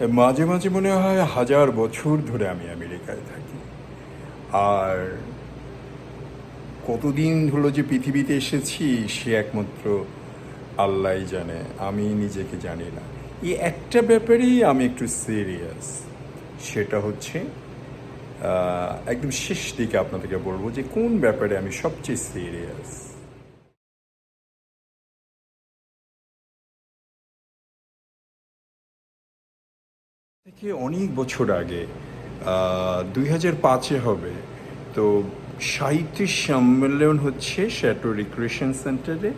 মাঝে মাঝে মনে হয় হাজার বছর ধরে আমি আমেরিকায় থাকি। আর কতদিন হলো যে পৃথিবীতে এসেছি, সে একমাত্র আল্লাহ জানে, আমি নিজেকে জানি না। এই একটা ব্যাপারেই আমি একটু সিরিয়াস সেটা হচ্ছে একদম শেষ দিকে আপনাদেরকে বলব যে কোন ব্যাপারে আমি সবচেয়ে সিরিয়াস থেকে অনেক বছর আগে দুই হাজার পাঁচে হবে, তো সাহিত্য সম্মেলন হচ্ছে শ্যাটো রিক্রিয়েশন সেন্টারে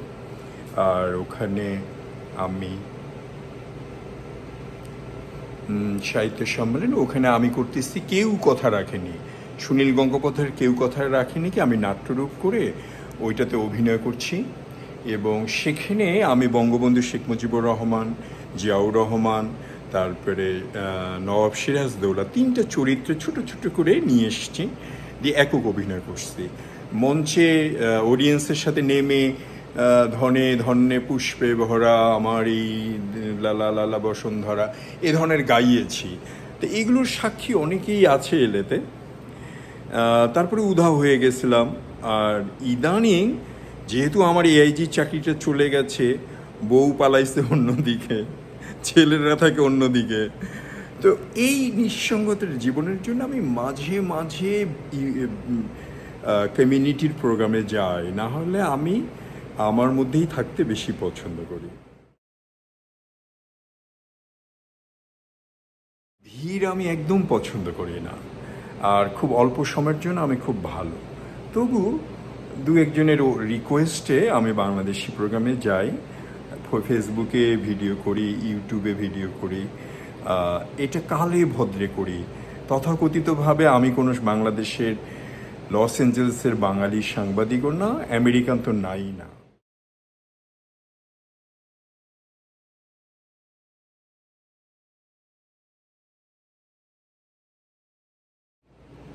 আর ওখানে আমি সাহিত্য সম্মেলন, ওখানে আমি করতেছি, কেউ কথা রাখেনি। সুনীল গঙ্গোপাধ্যায়ের কেউ কথা রাখেনি কি, আমি নাট্যরূপ করে ওইটাতে অভিনয় করছি। এবং সেখানে আমি বঙ্গবন্ধু শেখ মুজিবুর রহমান, জিয়াউর রহমান তারপরে নবাব সিরাজ দৌলা তিনটা চরিত্র ছোট ছোট করে নিয়ে এসেছি দিয়ে একক অভিনয় করছি। মঞ্চে অডিয়েন্সের সাথে নেমে ধনে ধন্যে পুষ্পে ভরা আমার এই লালা লালা বসুন্ধরা, এ ধরনের গাইয়েছি। তো এগুলোর সাক্ষী অনেকেই আছে এলেতে। তারপরে উধাও হয়ে গেছিলাম। আর ইদানিং যেহেতু আমার এআইজি চাকরিটা চলে গেছে, বউ পালাইছে অন্যদিকে। ছেলেরা থাকে অন্যদিকে। তো এই নিঃসঙ্গতের জীবনের জন্য আমি মাঝে মাঝে কমিউনিটির প্রোগ্রামে যাই। না হলে আমি আমার মধ্যেই থাকতে বেশি পছন্দ করি। ভিড় আমি একদম পছন্দ করি না। আর খুব অল্প সময়ের জন্য আমি খুব ভালো। তবু দু একজনের রিকোয়েস্টে আমি বাংলাদেশি প্রোগ্রামে যাই। ফেসবুকে ভিডিও করি ইউটিউবে ভিডিও করি এটা কালে ভদ্রে করি। তথাকথিতভাবে আমি কোনো বাংলাদেশের লস অ্যাঞ্জেলসের বাঙালি সাংবাদিকও না আমেরিকান তো নাই না।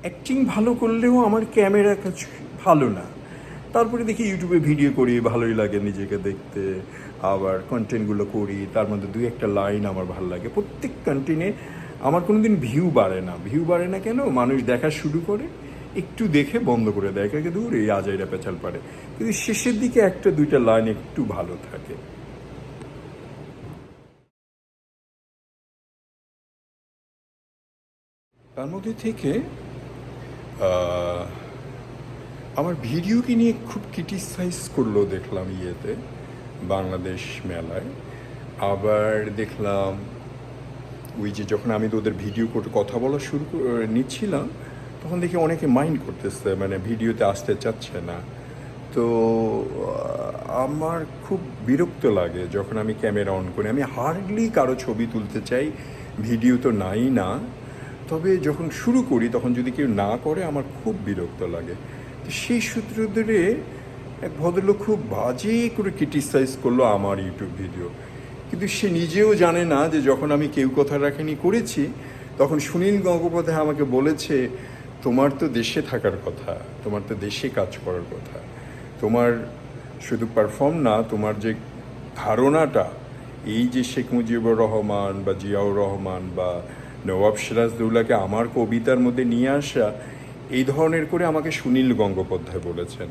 অ্যাক্টিং ভালো করলেও আমার ক্যামেরা কাজ ভালো না। তারপরে দেখি ইউটিউবে ভিডিও করি, ভালোই লাগে নিজেকে দেখতে, আবার কন্টেন্টগুলো করি, তার মধ্যে দুই একটা লাইন আমার ভালো লাগে। প্রত্যেক কন্টেন্টে আমার কোনো দিন ভিউ বাড়ে না। ভিউ বাড়ে না কেন? মানুষ দেখা শুরু করে, একটু দেখে বন্ধ করে দেয়। কাকে দূর এই আজাইরা পেঁচাল পারে কিন্তু শেষের দিকে একটা দুইটা লাইন একটু ভালো থাকে। তার মধ্যে থেকে আমার ভিডিওকে নিয়ে খুব ক্রিটিসাইজ করল দেখলাম ইয়েতে, বাংলাদেশ মেলায়। আবার দেখলাম ওই যে যখন আমি তো ওদের ভিডিও করে কথা বলা শুরু নিচ্ছিলাম, তখন দেখি অনেকে মাইন্ড করতেছে মানে ভিডিওতে আসতে চাচ্ছে না। তো আমার খুব বিরক্ত লাগে যখন আমি ক্যামেরা অন করি। আমি হার্ডলি কারও ছবি তুলতে চাই, ভিডিও তো নাই না। তবে যখন শুরু করি, তখন যদি কেউ না করে, আমার খুব বিরক্ত লাগে। সেই সূত্র ধরে এক ভদ্রলোক খুব বাজে করে ক্রিটিসাইজ করল আমার ইউটিউব ভিডিও। কিন্তু সে নিজেও জানে না যে যখন আমি কেউ কথা রাখেনি করেছি, তখন সুনীল গঙ্গোপাধ্যায় আমাকে বলেছে, তোমার তো দেশে থাকার কথা, তোমার তো দেশে কাজ করার কথা। তোমার শুধু পারফর্ম না, তোমার যে ধারণাটা, এই যে শেখ মুজিবুর রহমান বা জিয়াউর রহমান বা নবাব সিরাজদৌল্লাকে আমার কবিতার মধ্যে নিয়ে আসা এই ধরনের করে আমাকে সুনীল গঙ্গোপাধ্যায় বলেছেন।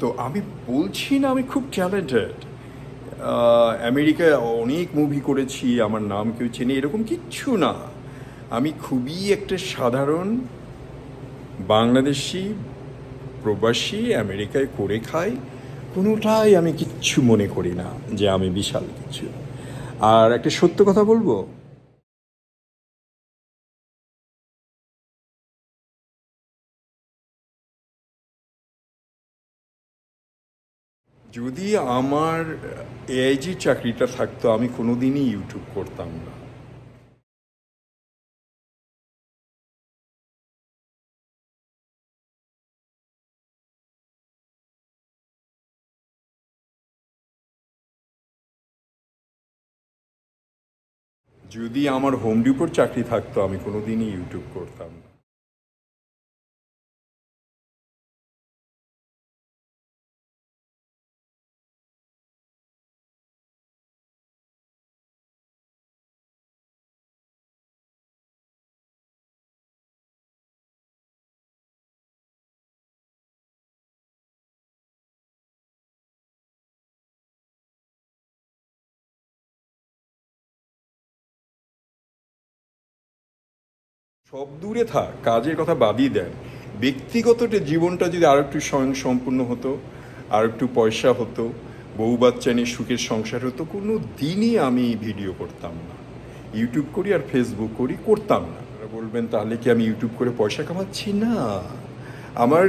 তো আমি বলছি না, আমি খুব ট্যালেন্টেড আমেরিকায় অনেক মুভি করেছি, আমার নাম কেউ চেনে, এরকম কিচ্ছু না। আমি খুবই একটা সাধারণ বাংলাদেশি প্রবাসী, আমেরিকায় করে খাই, কোনোটাই আমি কিচ্ছু মনে করি না যে আমি বিশাল কিছু। আর একটা সত্য কথা বলব? যদি আমার এআইজি চাকরিটা থাকতো, আমি কোনোদিনই ইউটিউব করতাম না। যদি আমার হোম ডিপোর চাকরি থাকতো, আমি কোনোদিনই ইউটিউব করতাম না। সব দূরে থাক, কাজের কথা বাদই দেন। ব্যক্তিগত জীবনটা যদি আর একটু স্বয়ং সম্পূর্ণ হতো আর একটু পয়সা হতো, বউ বাচ্চা নিয়ে সুখের সংসার হতো, কোনো দিনই আমি ভিডিও করতাম না। ইউটিউব করি আর ফেসবুক করি, করতাম না। বলবেন, তাহলে কি আমি ইউটিউব করে পয়সা কামাচ্ছি? না। আমার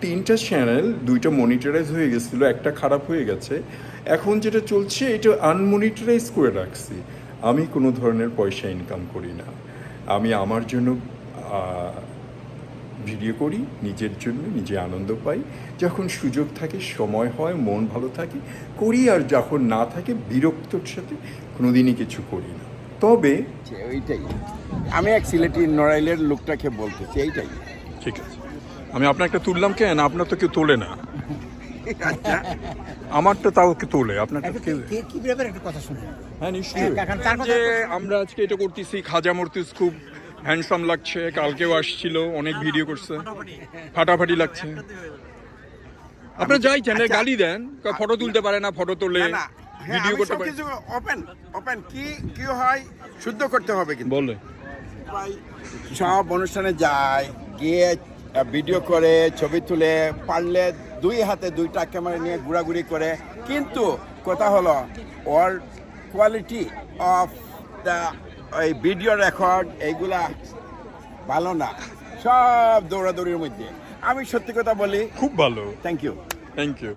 তিনটা চ্যানেল দুইটা মনিটরাইজ হয়ে গেছিল, একটা খারাপ হয়ে গেছে। এখন যেটা চলছে, এটা আনমনিটরাইজ করে রাখছি। আমি কোনো ধরনের পয়সা ইনকাম করি না। আমি আমার জন্য ভিডিও করি নিজের জন্য নিজে আনন্দ পাই। যখন সুযোগ থাকে সময় হয় মন ভালো থাকে করি আর যখন না থাকে বিরক্তর সাথে কোনোদিনই কিছু করি না। তবে ওইটাই আমি এক সিলেটি নড়াইলের লোকটাকে বলতেছি এইটাই। ঠিক আছে। আমি আপনারটা তুললাম কেন? আপনার তো কেউ তোলে না। আমারটা তাও কে তোলে আপনারটা কি- কি ব্যাপারে একটা কথা শুনে হ্যাঁ নিশ্চয়ই। হ্যাঁ, কারণ তার কথা- যে আমরা আজকে এটা করতেছি খাজা মূর্তিস খুব হ্যান্ডসাম লাগছে কালকেও আসছিল অনেক ভিডিও করছে। ফাটাফাটি লাগছে। আপনারা যাই চ্যানেলে গালি দেন ফটো তুলতে পারে না ফটো তোলে হ্যাঁ, ভিডিও আমি করতে পারে। ওপেন ওপেন কি কি হয় শুদ্ধ করতে হবে কিন্তু। বলে। সব অনুষ্ঠানে যায় গিয়ে ভিডিও করে ছবি তুলে পারলে দুই হাতে দুইটা ক্যামেরা নিয়ে ঘোরাঘুরি করে। কিন্তু কথা হলো ওর কোয়ালিটি অফ দ্য ওই ভিডিও রেকর্ড এইগুলা ভালো না। সব দৌড়াদৌড়ির মধ্যে। আমি সত্যি কথা বলি। খুব ভালো। Thank you thank you